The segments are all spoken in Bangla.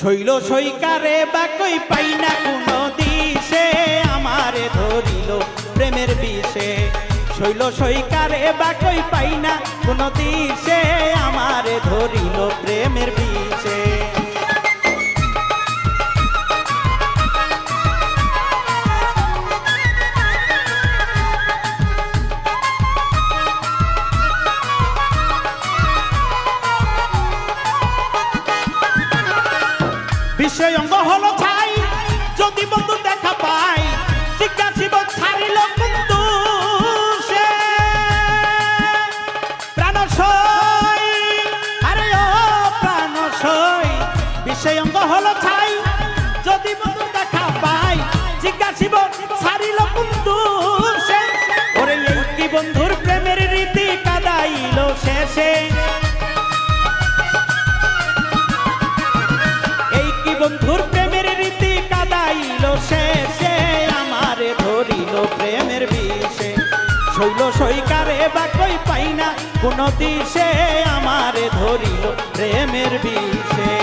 শৈল সৈকারে বা কই পাই না কোনো দিশে, আমারে ধরিল প্রেমের বিষে। শৈল সৈকারে বা কই পাই না কোনো দিশে, আমারে ধরিল প্রেমের বিষে। বিষয় অঙ্গ হলো ছাই। যদি বন্ধু দেখা পাই, জিজ্ঞাসিব, ছাড়িল কিন্তু সে। প্রাণ সই আরে ও প্রাণ সই বিষয় অঙ্গ হলো ছাই। যদি বন্ধু দেখা পাই, জিজ্ঞাসিব, ছাড়িল কিন্তু সে। ওরে এই বন্ধুর প্রেমের রীতি কাদাইল শেষে। কোন দিশে আমারে ধরিল প্রেমের বিষে।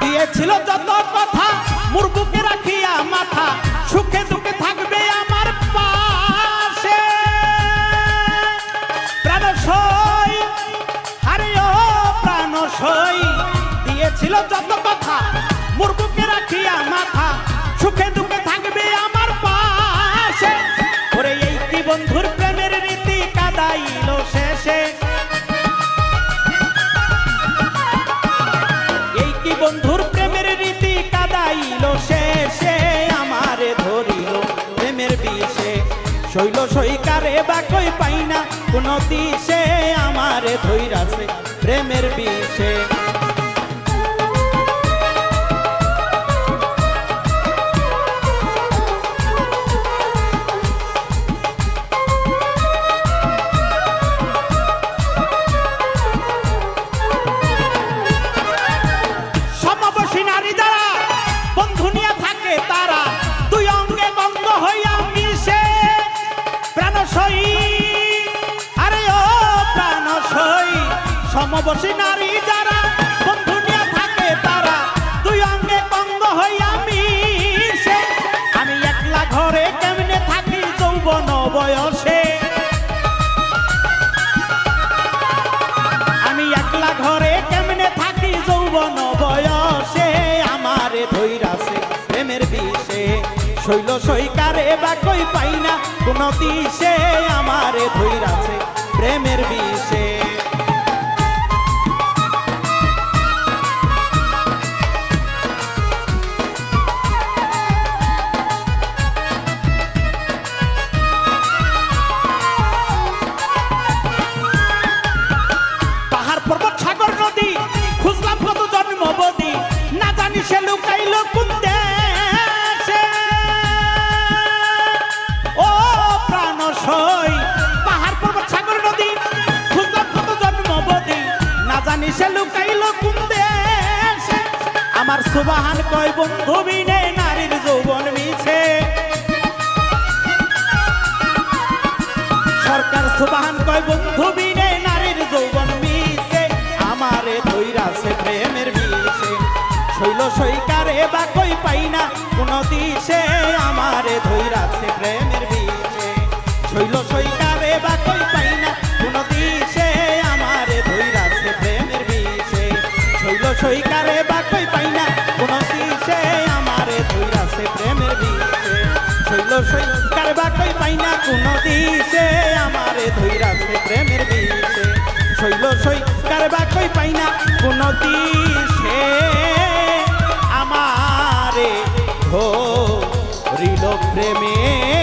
দিয়েছিল যত যত কথা? মোর বুকে রাখিয়া মাথা, সুখে দুঃখে থাকবে আমার পাশে। ওরে এই কি বন্ধুর প্রেমের রীতি কাদাইল শেষে? এই কি বন্ধুর প্রেমের রীতি কাদাইল শেষে? আমারে ধরিল প্রেমের বিষে। শৈল সৈকারে বা কই পাই না কোন দিশে। আমারে ধৈরাছে প্রেমের বিষে। সমবসী নারী যারা শৈল সৈকারে বা কই পাই না। কোনো দিশে আমারে ধৈরাছে প্রেমের বিষে। সুবাহান কয়, বন্ধু বিনে নারীর যৌবন মিছে। সরকার সুবাহান কয়, বন্ধু বিনে নারীর যৌবন মিশে আমারে ধৈরাছে প্রেমের বিষে শৈল সৈকারে বা কই পাই না কোন দিশে। আমারে ধৈরাছে প্রেমের বিষে শৈল সৈকারে বা কই পাই না কোন দিশে। আমারে ধৈরাছে প্রেমের বিষে শৈল সৈকারে বা কই পাই না এখনও কিসে আমারে ধৈরাছে প্রেমের বিষে শৈল শৈল কারবা কই পাই না কোনো দিশে, আমারে ধৈরাছে প্রেমের বিষে শৈল শৈল কারবা কই পাই না কোনো দিশে, আমারে ধরিল প্রেমের